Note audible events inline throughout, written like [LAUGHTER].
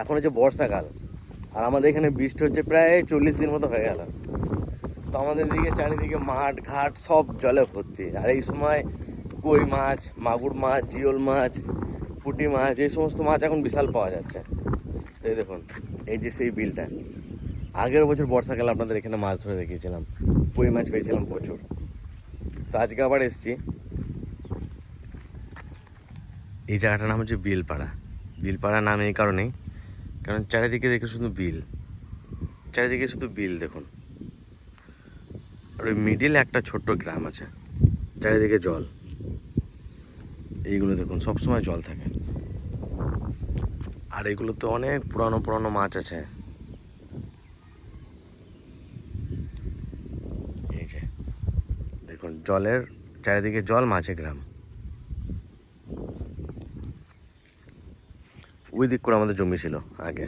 এখন হচ্ছে বর্ষাকাল। আর আমাদের এখানে বৃষ্টি হচ্ছে প্রায় চল্লিশ দিন মতো হয়ে গেল। তো আমাদের দিকে, চারিদিকে মাঠ, ঘাট সব জলে ভর্তি। আর এই সময় কই মাছ, মাগুর মাছ, জিওল মাছ, পুঁটি মাছ, এই সমস্ত মাছ এখন বিশাল পাওয়া যাচ্ছে। এই দেখুন, এই যে সেই বিলটা। আগের বছর বর্ষাকালে আপনাদের এখানে মাছ ধরে দেখিয়েছিলাম। কই মাছ পেয়েছিলাম প্রচুর। তো আজকে আবার এসছি। এই জায়গাটার নাম হচ্ছে বিলপাড়া। বিলপাড়া নাম এই কারণেই কারণ চারিদিকে দেখে শুধু বিল। চারিদিকে শুধু বিল, দেখুন। আর ওই মিডিলে একটা ছোট্ট গ্রাম আছে, চারিদিকে জল। এইগুলো দেখুন, সবসময় জল থাকে। আর এগুলোতে অনেক পুরানো পুরানো মাছ আছে। এই যে, দেখুন, জলের চারিদিকে জল মাছে গ্রাম। ওই দিক করে আমাদের জমি ছিল আগে।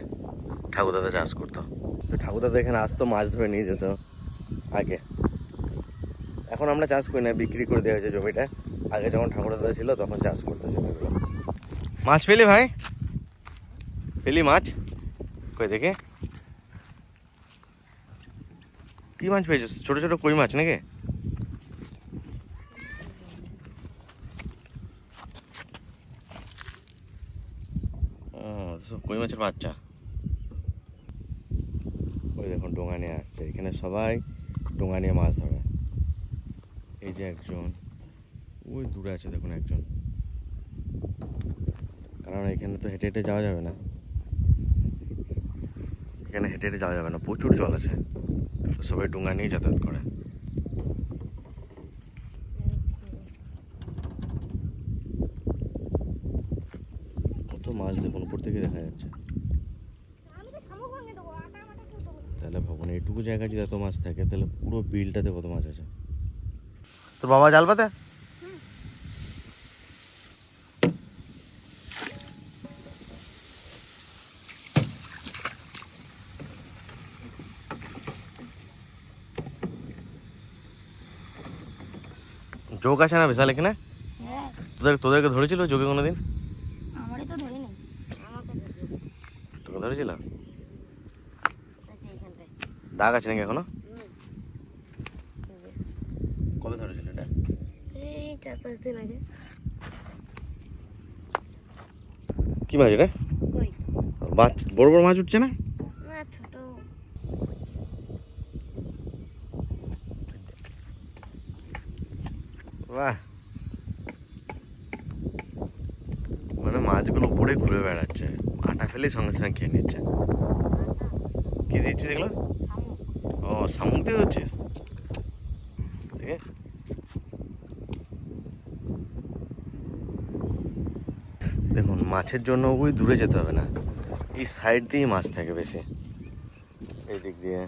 ঠাকুরদাদা চাষ করতো। তো ঠাকুরদাদা এখানে আসতো, মাছ ধরে নিয়ে যেত আগে। এখন আমরা চাষ করি না, বিক্রি করে দেওয়া হয়েছে জমিটা। আগে যখন ঠাকুরদাদা ছিল তখন চাষ করতো জমিগুলো। মাছ পেলি ভাই? পেলি মাছ? কই দেখে কি মাছ পেয়েছিস? ছোটো ছোটো কই মাছ নাকি ও সব কই মাছের বাচ্চা? ওই দেখুন, ডোঙা নিয়ে আসছে। এখানে সবাই ডোঙা নিয়ে মাছ ধরে। এই যে একজন। ওই দূরে আছে দেখুন একজন। কারণ এখানে তো হেঁটে হেঁটে যাওয়া যাবে না। এখানে হেঁটে হেঁটে যাওয়া যাবে না। প্রচুর জল আছে। সবাই ডোঙা নিয়ে যাতায়াত করে কত মাছ দেখুন উপর থেকে দেখা যাচ্ছে। তাহলে ভাবুন এইটুকু জায়গায় যদি এত মাছ থাকে তাহলে পুরো বিলটাতে কত মাছ আছে? তোর বাবা জাল পাতে? যোগ আছে না বিশাল এখানে? হ্যাঁ। তোদের তোদেরকে ধরেছিল যোগে কোনোদিন আমারই তো ধরে নেই আমাকে ধরবে তোকে ধরেছিল আচ্ছা এইখানটায় দাগ আছে নাকি এখনও কবে ধরেছিল এটা এই চার পাঁচ দিন আগে কি মাছ এটা কই মাছ বড় বড় মাছ উঠছে না না ছোট বাহ মানে মাছগুলো উপরে ঘুরে বেড়াচ্ছে ফেলে সঙ্গে সঙ্গে খেয়ে নিচ্ছে। কি দিচ্ছিস এগুলো? ও শামুক দিয়ে দিচ্ছিস? ঠিক আছে দেখুন মাছের জন্য ওই দূরে যেতে হবে না। এই সাইড দিয়েই মাছ থাকে বেশি। এই দিক দিয়ে।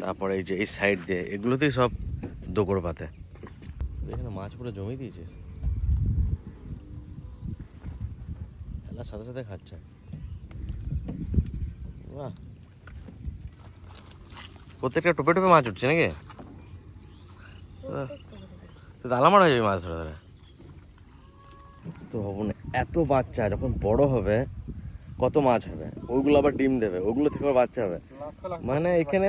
তারপরে এই যে এই সাইড দিয়ে এগুলোতেই সব দোকড় পাতে। এখানে মাছ পুরো জমি দিয়েছিস? খেলার সাথে সাথে খাচ্ছে। বাহ। প্রত্যেকটা টোপে টোপে মাছ উঠছে নাকি? তো দালামার হয়ে যাবে মাছ ধরে ধরে। তো ভাবুন এত বাচ্চা যখন বড় হবে কত মাছ হবে? ওইগুলো আবার ডিম দেবে ওগুলো থেকে বাচ্চা হবে। মানে এখানে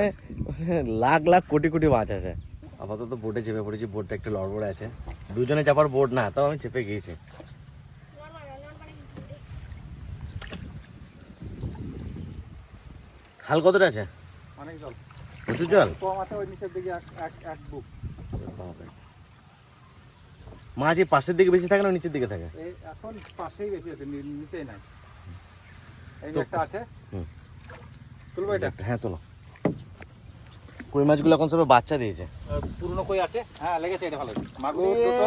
লাখ লাখ কোটি কোটি মাছ আছে। আপাতত বোটে চেপে পড়েছি বোটটা একটু লড়বড়ে আছে। দুজনে চাপার বোট না তাও আমি চেপে গিয়েছি। খাল কতটা আছে? অনেক জল। প্রচুর জল। মাছ এই পাশের দিকে বেশি থাকে না নিচের দিকে থাকে? এখন পাশেই বেশি আছে নিচেই নাই। এই একটা আছে। তুলবো এটা? হ্যাঁ তোলো। কই মাছগুলো এখন সবে বাচ্চা দিয়েছে? পুরনো কই আছে? হ্যাঁ লেগেছে এটা ভালো। মাগুর দুটো।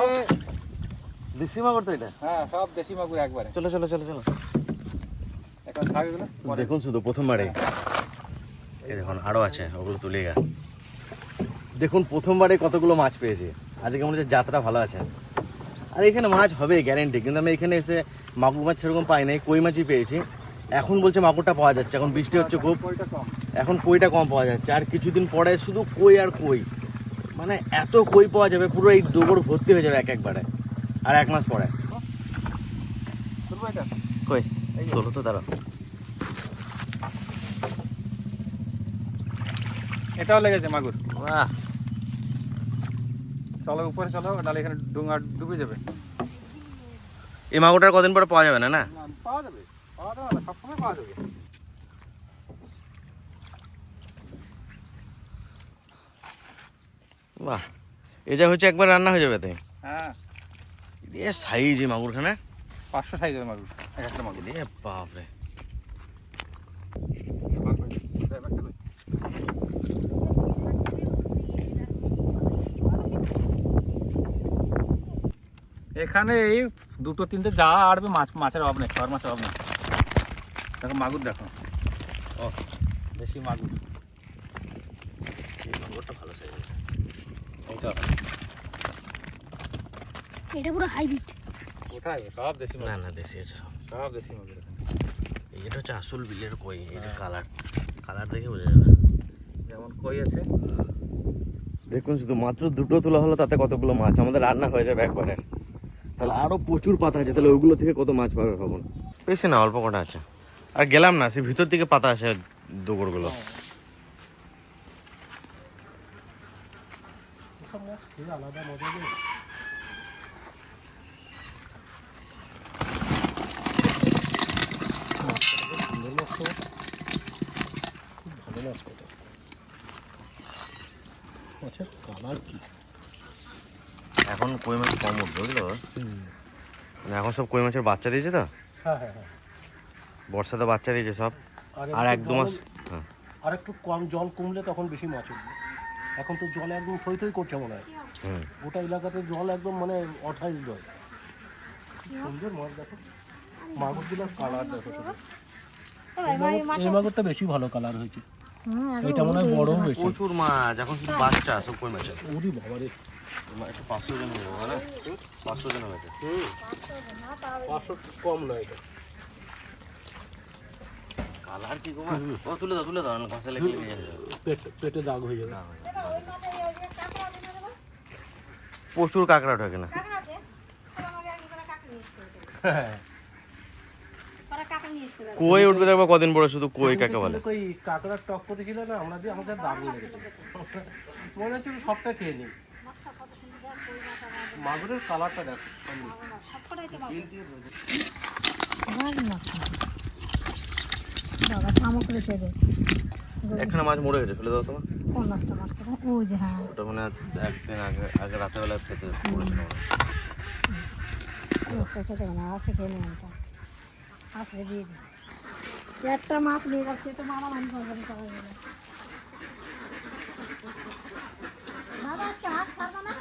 দেশি মাগুর তো এটা? হ্যাঁ সব দেশি মাগুর একবারে। চলো চলো চলো চলো। এখন দেখুন শুধু প্রথমবারে। এই দেখুন আরও আছে ওগুলো তুলে গা দেখুন প্রথমবারে কতগুলো মাছ পেয়েছি। আজকে মনে হচ্ছে যাত্রা ভালো আছে। আর এখানে মাছ হবে গ্যারেন্টি কিন্তু আমি এখানে এসে মাগুর মাছ সেরকম পাই নাই কই মাছই পেয়েছি। এখন বলছে মাগুরটা পাওয়া যাচ্ছে এখন বৃষ্টি হচ্ছে খুব। এখন কইটা কম পাওয়া যাচ্ছে আর কিছুদিন পরে শুধু কই আর কই। মানে এত কই পাওয়া যাবে পুরো এই ডোবর ভর্তি হয়ে যাবে এক একবারে আর এক মাস পরে। কই। তোলো তো দাঁড়া এটাও লেগেছে মাগুর। বাহ। চলো উপরে চলো নাহলে এখানে ডুঙ্গা ডুবে যাবে। এই মাগুরটার কদিন পরে পাওয়া যাবে না না? পাওয়া যাবে পাওয়া যাবে না সবসময় পাওয়া যাবে। বাহ। এটা হচ্ছে একবার রান্না হয়ে যাবে তাই হ্যাঁ। এ সাইজ এই মাগুরখানা পাঁচশো সাইজের মাগুর এক একটা মাগুর। এ বাপরে। এখানে এই দুটো তিনটে যা আড়বে মাছ মাছের অভাব নেই খাওয়ার মাছের অভাব নেই। দেখো মাগুর দেখো। ও দেশি মাগুর। এই মাগুরটা ভালো সাইজ আছে এইটা এটা পুরো হাইব্রিড কোথায়? সব দেশি না মাগুর। না দেশি আছে সব। সব দেশি মাগুর এখানে। এটা হচ্ছে আসল বিলের কই এই যে হ্যাঁ। কালার কালার দেখে বোঝা যাবে। যেমন কই আছে। দেখুন শুধু মাত্র দুটো তোলা হলো তাতে কতগুলো মাছ? আমাদের রান্না হয়ে যাবে একবারে। তাহলে আরও প্রচুর পাতা আছে তাহলে ওইগুলো থেকে কত মাছ পাবে ভাবুন? বেশি না অল্প কটা আছে। আর গেলাম না সে ভিতর থেকে পাতা আছে দুগুড়গুলো মাছের কালার কি? এখন কই মাছ কম উঠবে বুঝলো মানে এখন সব কই মাছের বাচ্চা দিয়েছে তো? হ্যাঁ হ্যাঁ হ্যাঁ। বর্ষাতে বাচ্চা দিয়েছে সব। আর এক দু মাস হ্যাঁ। আর একটু কম জল কমলে তখন বেশি মাছ উঠবে। এখন তো জল একদম থই থই করছে মনে হয়। হুম। গোটা এলাকাতে জল একদম মানে অঠাই জল। সুন্দর মাছ দেখো। মাগুরগুলোর কালার দেখো শুধু। এই মাগুরটা বেশি ভালো কালার হয়েছে। এটা মনে হয় বড় বেশি প্রচুর মাছ এখন শুধু বাচ্চা সব কই মাছের? ওরি বাবা রে। একটু পাঁচশো জন হবে না পাঁচশো জন হবে পাঁচশো কম নয় এটা। কালার কি ও তুলে দাও তুলে দাও না ঘষে লেগে লেগে যাবে। পেট পেটে দাগ হয়ে যাবে। প্রচুর কাঁকড়া ওঠে কিনা হ্যাঁ কাকা নিয়ে আসতে পারে কই উঠবে দেখব কদিন পরে শুধু কই কাকে বলে? ওই কাঁকড়ার টক করেছিল না আমরা দিয়ে আমাদের লেগেছে। মনে হচ্ছে সবটা খেয়ে নিই। মাছটা কত সুন্দর দেখ কই মাছ আর মাগুর। মাগুরের কালারটা দেখো একখানা মাছ মরে গেছে ফেলে দাও তোমার। কোন মাছটা মারছে? ওই যে হ্যাঁ। ওটা মানে একদিন আগে আগে রাতের বেলা খেতে পড়েছিল মাছটা খেতে হবে না আসে খেয়ে তো আসলে দিয়ে দিই একটা মাছ নিয়ে যাচ্ছে তো মামা মান করবে না সবাই মিলে বাবা আজকে ছাড়বে না?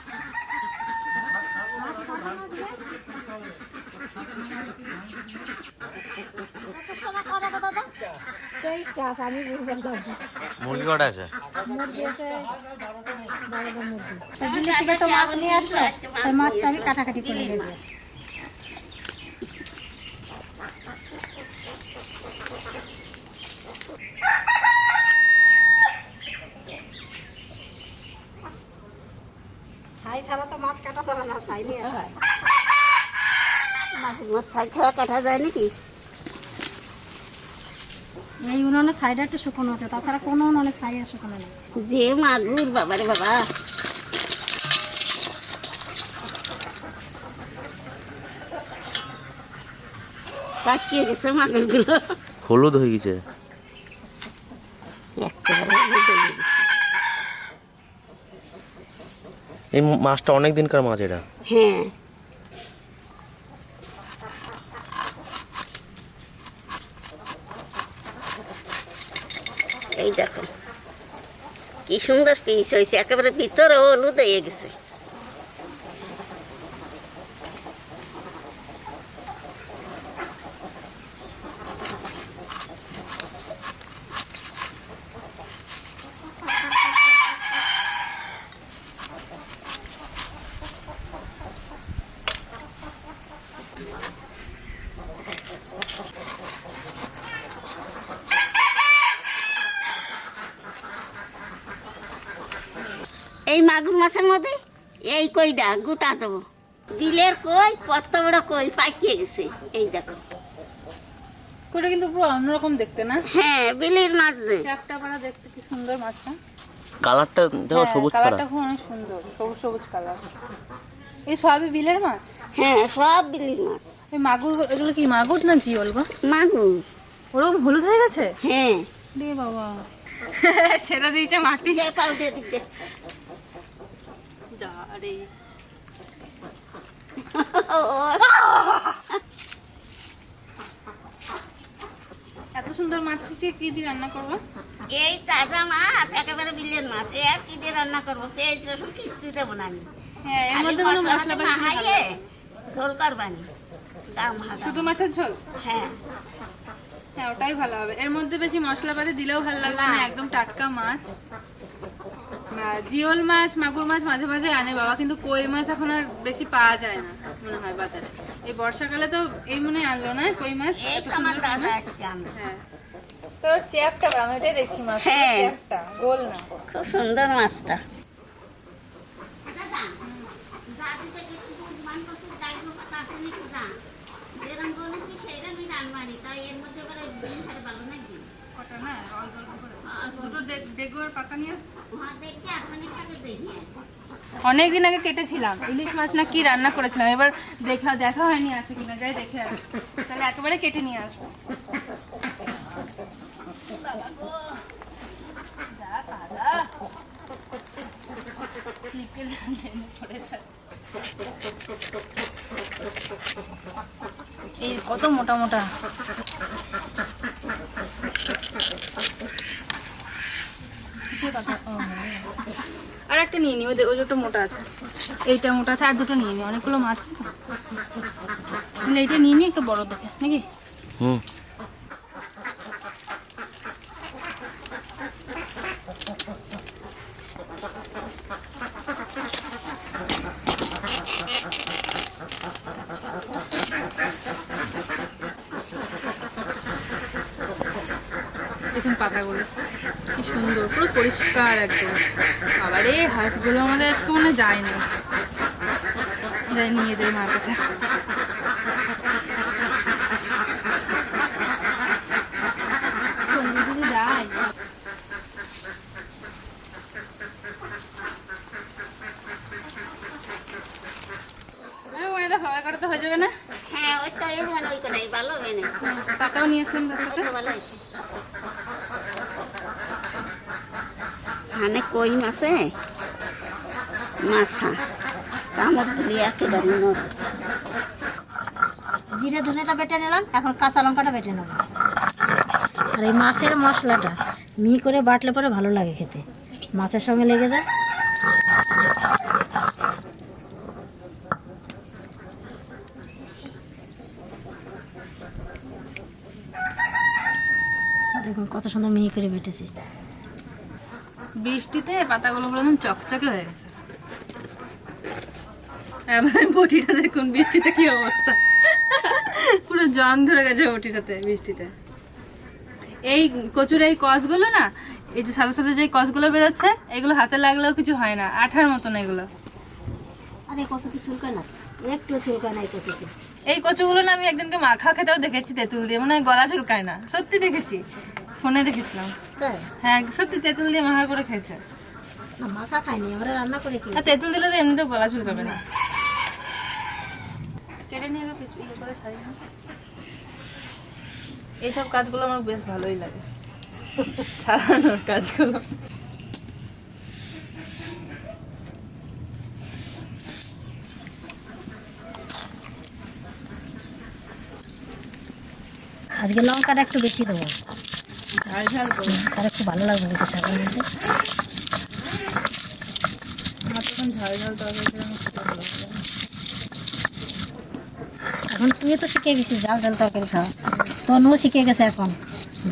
তেইশটা আছে, আমি বলব মুরগি কটা আছে? মুরগি আছে বারোটা মুরগি। তা দিল্লি থেকে তো মাছ নিয়ে আসলো মাছটা আমি কাটাকাটি করে গেছি ছাই ছাড়া তো মাছ কাটা যাবে না ছাই নিয়ে মাছ ছাই ছাড়া কাটা যায় নাকি? এই উনুনের সাইডে একটা শুকনো আছে তাছাড়া কোনো উনুনের ছাই আর শুকনো নেই। যে মাগুর বাবারে বাবা। পাকিয়ে গেছে মাগুরগুলো হলুদ হয়ে গেছে। একেবারে হলুদ হয়ে গেছে। এই মাছটা অনেক দিনকার মাছ এটা। হ্যাঁ। এই দেখো, কি সুন্দর পিস হয়েছে, একেবারে ভিতরে হলুদ হয়ে গেছে। এই মাগুর মাছের মধ্যে এই কইটা গোটা দেবো। বিলের কই কত বড় কই পাকিয়ে গেছে। এই দেখো। কিন্তু পুরো অন্যরকম দেখতে না? হ্যাঁ বিলের মাছ যে। চ্যাপটা পাড়া দেখতে কি সুন্দর মাছটা কালারটা দেখো হ্যাঁ, সবুজ কালার। কালারটা খুব অনেক সুন্দর সবুজ সবুজ কালার। এই সবই বিলের মাছ? হ্যাঁ সব বিলির মাছ। এই মাগুর এগুলো কি মাগুর না জিওল গো? মাগুর। ওরকম হলুদ হয়ে গেছে? হ্যাঁ। রে বাবা। [LAUGHS] ছেড়ে দিয়েছে মাটি। দিয়ে দিতে যা রে [LAUGHS] এত সুন্দর মাছ শিখে কি দিয়ে রান্না করব? এই তাজা মাছ একেবারে বিলের মাছ। এ আর কি দিয়ে রান্না করব? পেঁয়াজ রসুন কিচ্ছু দেবো না আমি। হ্যাঁ এর মধ্যে কোনো মশলা ঝোল করবানি। শুধু মাছের ঝোল? হ্যাঁ। হ্যাঁ ওটাই ভালো হবে। এর মধ্যে বেশি মশলাপাতি দিলেও ভালো লাগবে না। একদম টাটকা মাছ। জিওল মাছ মাগুর মাছ মাঝে মাঝে আনে বাবা কিন্তু কই মাছ এখন আর বেশি পাওয়া যায় না মনে হয় বাজারে। এই বর্ষাকালে তো এই মনে হয় আনলো না কই মাছ? এত সুন্দর। হ্যাঁ। তোর চ্যাপটা আমি এটাই দেখছি মাছ হ্যাঁ। চ্যাপটা গোল না। খুব সুন্দর মাছটা। কটা না অল্প অল্প করে। দুটো ডেগুয়ার পাতা নিয়ে অনেক দিন আগে কেটেছিলাম। ইলিশ মাছ না কি রান্না করেছিলাম, এবার দেখা দেখা হয়নি, আছে কিনা, যাই দেখে আসব তাহলে একেবারে কেটে নিয়ে আসব। এই কত মোটা মোটা কিসের পাতা? ও, হ্যাঁ। আর একটা নিয়ে নি ওই দুটো মোটা আছে। এইটা মোটা আছে, আর দুটো নিয়ে নি, অনেকগুলো মাছ আছে। এইটা নিয়ে নি, একটু বড় দেখে, নাকি? হুম। দেখুন পাতাগুলো। কি সুন্দর পুরো পরিষ্কার একদম। বাবারে হাঁসগুলো আমাদের আজকে মনে হয় যায় না যাই নিয়ে যাই মার কাছে। যদি যায় আরে ওই দেখো এগারোটা হয়ে যাবে না হ্যাঁ ওই তো এই মানে ওই কটাই ভালো হবে না তাতাও নিয়ে আসলাম তার সাথে ভালো কই মাছে? মাথা কামড় দিলে একেবারে জিরে ধনেটা বেটে নিলাম, এখন কাঁচা লঙ্কাটা বেটে নেব। আর এই মাছের মশলাটা মিহি করে বাটলে পরে ভালো লাগে খেতে। মাছের সঙ্গে লেগে যায়। দেখুন কত সুন্দর মিহি করে বেটেছি। বৃষ্টিতে পাতাগুলো পুরো একদম চকচকে হয়ে গেছে। আমাদের বটিটা দেখুন বৃষ্টিতে কি অবস্থা। পুরো জন ধরে গেছে বটিটাতে বৃষ্টিতে। এই কচুর এই কসগুলো না এই যে সাথে সাথে যে কসগুলো বেরোচ্ছে এগুলো হাতে লাগলেও কিছু হয় না আঠার মতন এগুলো। আরে কচুতে চুলকায় না একটু চুলকায় না এই কচুতে। এই কচুগুলো না আমি একজনকে মাখা খেতেও দেখেছি তেঁতুল দিয়ে মনে হয় গলা চুলকায় না সত্যি দেখেছি ফোনে দেখেছিলাম। হ্যাঁ সত্যি তেঁতুল দিয়ে মাখা করে খেয়েছে। মাখা খাইনি আমরা রান্না করে তেঁতুল দিলে তো এমনিতেও গলা চুলকাবে না। কেটে নিয়ে পিস করে ছাড়ি না এইসব কাজগুলো আমার বেশ ভালোই লাগে। ছাড়ানোর কাজগুলো। আজকে লঙ্কাটা একটু বেশি দেবো। তার একটু ভালো লাগবে খেতে শাকের মধ্যে। এখন তুই তো শিখে গেছিস জাল জাল তরকারি খাওয়া তনুও শিখে গেছে এখন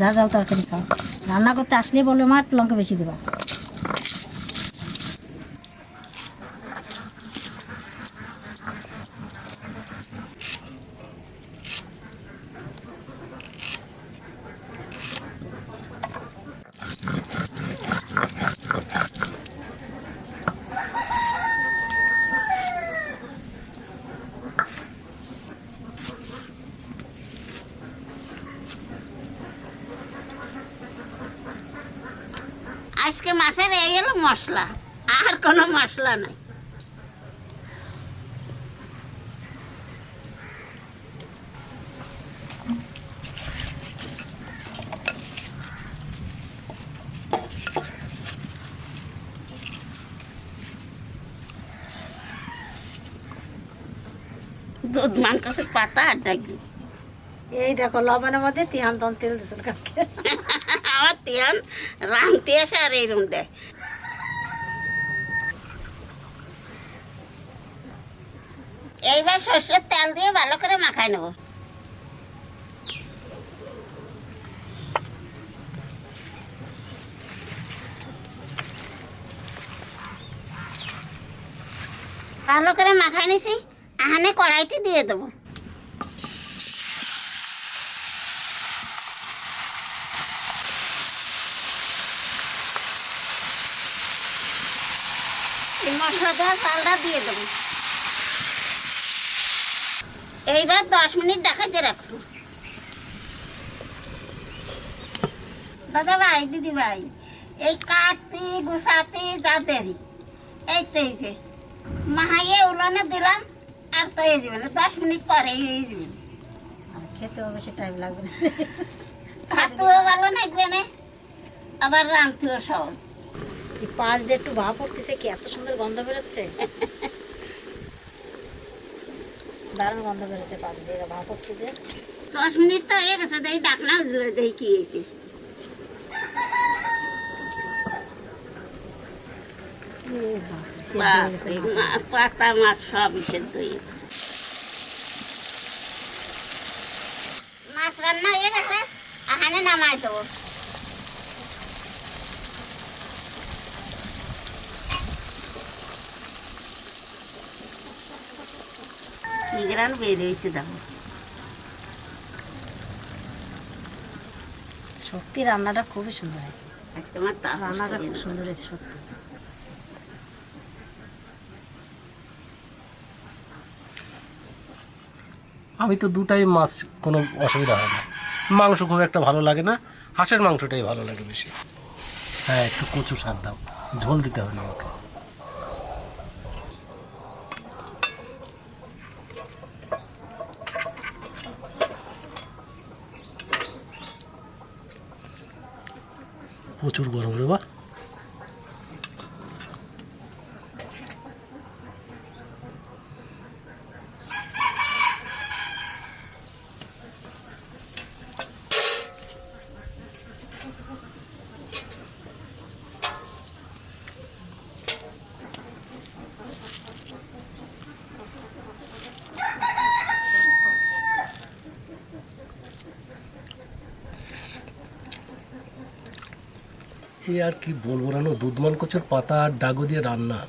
জাল জাল তরকারি খাওয়া রান্না করতে আসলে বলবে মা একটু লঙ্কা বেশি দেবা মাছের এই হলো মশলা আর কোনো মশলা নাই। দুধ মাংসের পাতা আর ডাকি। এই দেখো লবণের মধ্যে তিহান তন তেল দিছিল কালকে। [LAUGHS] আমার তিয়ান রাঁধতে এসে আর দেয়। এইবার তেল দিয়ে ভালো করে মাখাই নেব। ভালো করে মাখাই নিছি, আহানে কড়াইতে দিয়ে দেবো। চালটা দিয়ে দেবো। এইবার দশ মিনিট ডাকাইতে রাখব। দাদা ভাই দিদি ভাই এই কাটতে গুছাতে যা দেরি। এই তো এই যে মাহাইয়ে উলানে দিলাম আর তো এই যাবে না দশ মিনিট পরে এই যাবে। খেতেও বেশি টাইম লাগবে না। খাতেও ভালো লাগবে না আবার রাঁধতেও সহজ। পাশ দিয়ে একটু ভাপ উঠতেছে কি? এত সুন্দর গন্ধ বেরোচ্ছে। দারুণ গন্ধ বেরোচ্ছে পাশ দিয়ে ভাপ উঠতেছে। দশ মিনিট তো হয়ে গেছে দেই ডাকনা দেই কি হয়েছে। হয়ে। পাতা মাছ সব সেদ্ধ হয়ে গেছে। মাছ রান্না হয়ে গেছে আহানে নামাই দেবো। নিগরান বের হয়েছে দেখো সত্যি রান্নাটা খুবই সুন্দর হয়েছে আজকে আমার তা রান্নাটা খুব সুন্দর হয়েছে সত্যি আমি তো দুটাই মাছ কোনো অসুবিধা হয় না। মাংস খুব একটা ভালো লাগে না। হাঁসের মাংসটাই ভালো লাগে বেশি। হ্যাঁ একটু কচু শাক দাও। ঝোল দিতে হবে না আমাকে। প্রচুর গরম রে বা। এই আর কি বলব রানো? দুধমান কচুর পাতা আর ডাগু দিয়ে রান্না।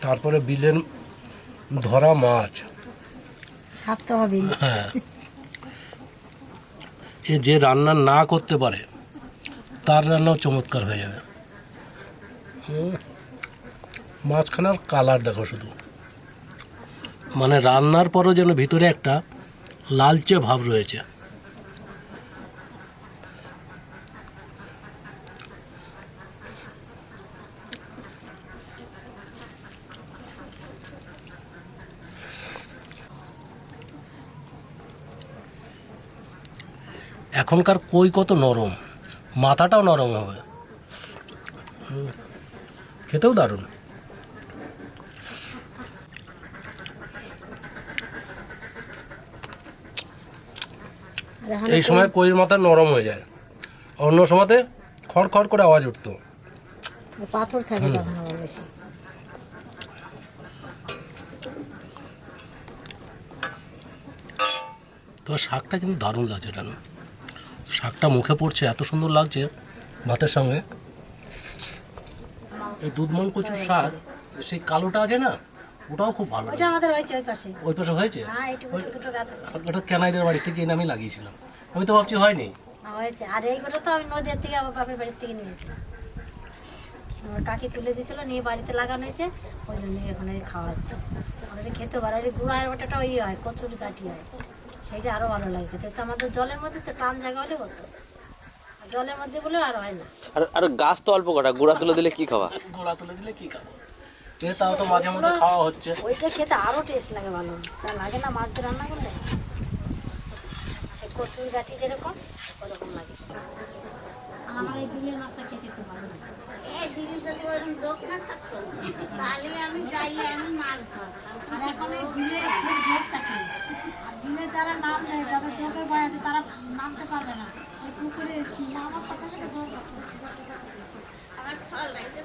তারপরে বিলেন ধরা মাছ। তো হ্যাঁ। এ যে রান্না না করতে পারে তার রান্নাও চমৎকার হয়ে যাবে। হুম। মাঝখানার কালার দেখো শুধু। মানে রান্নার পরও যেন ভিতরে একটা লালচে ভাব রয়েছে। এখনকার কই কত নরম। মাথাটাও নরম হবে। খেতেও দারুণ। এই সময় কইয়ের মাথা নরম হয়ে যায়। অন্য সময়তে খড় খড় করে আওয়াজ উঠতো। পাথর থাকে তখন আবার বেশি। তো শাকটা কিন্তু দারুণ লাগছে এটা না শাকটা মুখে পড়ছে এত সুন্দর লাগছে ভাতের সঙ্গে। এই দুধমন কচুর শাক সেই কালোটা আছে না ওটাও খুব ভালো আমাদের হয়েছে ওই পাশে ওই পাশে হয়েছে? হ্যাঁ এইটুকু দুটো গাছ ওটা কেনাইদের বাড়ি থেকে এনে আমি লাগিয়েছিলাম। আমি তো ভাবছি হয়নি। হয়েছে। আর এইগুলো তো আমি নদীর থেকে আমার বাপের বাড়ির থেকে নিয়েছিলাম। আমার কাকি তুলে দিয়েছিল নিয়ে বাড়িতে লাগানো হয়েছে ওই জন্য এখন খাওয়া হচ্ছে। খেতে পারে ওই গুঁড়ার ওটাটা ওই হয় কচুরি কাঠি হয়। সেইটা আরও ভালো লাগে খেতে তো আমাদের জলের মধ্যে তো টান জায়গা হলে হতো। জলের মধ্যে বলেও আর হয় না। আর আর গাছ তো অল্প কটা গোড়া তুলে দিলে কি খাওয়া গোলা তুলে দিলে কি খাওয়া তাও তো মাঝে মধ্যে খাওয়া হচ্ছে। ওইটা খেতে আরও টেস্ট লাগে ভালো। তা লাগে না মাছ রান্না করলে। সে কচুর গাঠি যেরকম ওরকম লাগে। আমার এই বিলের মাছটা খেতে খুব ভালো লাগে। এই যদি ওরকম লোক না থাকতো তাহলে আমি যাই আমি মাছ ধরতাম। আর এখন এই বিলে খুব ঝোঁক থাকে আর যারা নাম নেয়, যাদের চোখের ভয় আছে, তারা নামতে পারবে না। এই পুকুরে নামার সাথে সাথে রাইতে